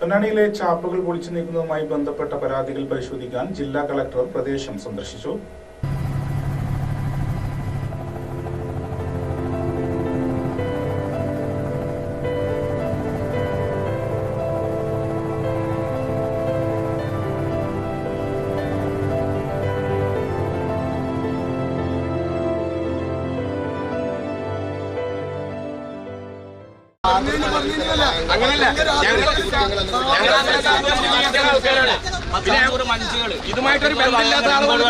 പൊന്നാനിയിലെ ചാപ്പുകൾ പൊളിച്ചു നീക്കുന്നതുമായി ബന്ധപ്പെട്ട പരാതികൾ പരിശോധിക്കാൻ ജില്ലാ കളക്ടർ പ്രദേശം സന്ദർശിച്ചു. അങ്ങനല്ല. പിന്നെ ഇതുമായിട്ടൊരു ബന്ധമില്ലാത്ത ആളുകൾ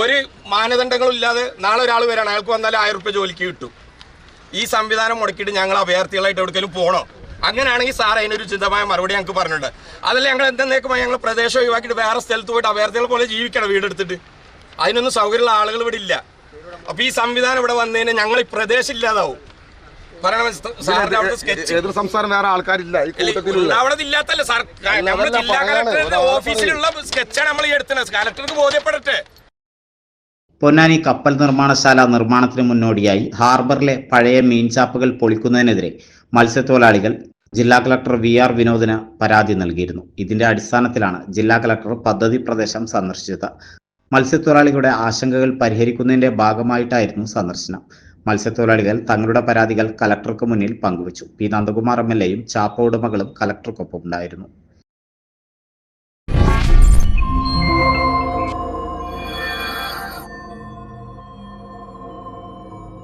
ഒരു മാനദണ്ഡങ്ങളും ഇല്ലാതെ നാളെ ഒരാൾ വരാണ്. അയാൾക്ക് വന്നാൽ ആയിരം റുപ്യ ജോലിക്ക് കിട്ടും. ഈ സംവിധാനം മുടക്കിയിട്ട് ഞങ്ങൾ അഭയാർത്ഥികളായിട്ട് എവിടെക്കെങ്കിലും പോകണോ അങ്ങനെയാണെങ്കിൽ സാർ അതിനൊരു ചിന്തമായ മറുപടി ഞങ്ങൾക്ക് പറഞ്ഞിട്ടുണ്ട്. അതല്ല ഞങ്ങൾ എന്തെന്നേക്കുമായി ഞങ്ങൾ പ്രദേശം ഒഴിവാക്കിയിട്ട് വേറെ സ്ഥലത്ത് പോയിട്ട് അഭയാർത്ഥികളെ പോലെ ജീവിക്കണം വീടെടുത്തിട്ട്. അതിനൊന്നും സൗകര്യമുള്ള ആളുകൾ ഇവിടെ ഇല്ല. അപ്പൊ ഈ സംവിധാനം ഇവിടെ വന്നതിന് ഞങ്ങൾ ഈ പ്രദേശം ഇല്ലാതാവും. എതിർ സംസ്ഥാനം വേറെ ആൾക്കാരില്ല അവിടെ ഇല്ലാത്തല്ല സാർ നമ്മുടെ ജില്ലാ കളക്ടറുടെ ഓഫീസിലുള്ള സ്കെച്ചാണ് നമ്മൾ ഈ എടുത്തത്. കളക്ടർക്ക് ബോധ്യപ്പെടട്ടെ. പൊന്നാനി കപ്പൽ നിർമ്മാണശാല നിർമ്മാണത്തിന് മുന്നോടിയായി ഹാർബറിലെ പഴയ മീൻചാപ്പുകൾ പൊളിക്കുന്നതിനെതിരെ മത്സ്യത്തൊഴിലാളികൾ ജില്ലാ കളക്ടർ വി ആർ വിനോദിന് പരാതി നൽകിയിരുന്നു. ഇതിന്റെ അടിസ്ഥാനത്തിലാണ് ജില്ലാ കളക്ടർ പദ്ധതി പ്രദേശം സന്ദർശിച്ചത്. മത്സ്യത്തൊഴിലാളികളുടെ ആശങ്കകൾ പരിഹരിക്കുന്നതിന്റെ ഭാഗമായിട്ടായിരുന്നു സന്ദർശനം. മത്സ്യത്തൊഴിലാളികൾ തങ്ങളുടെ പരാതികൾ കലക്ടർക്ക് മുന്നിൽ പങ്കുവച്ചു. പി നന്ദകുമാർ എം എൽ എയും ചാപ്പ ഉടമകളും കലക്ടർക്കൊപ്പം ഉണ്ടായിരുന്നു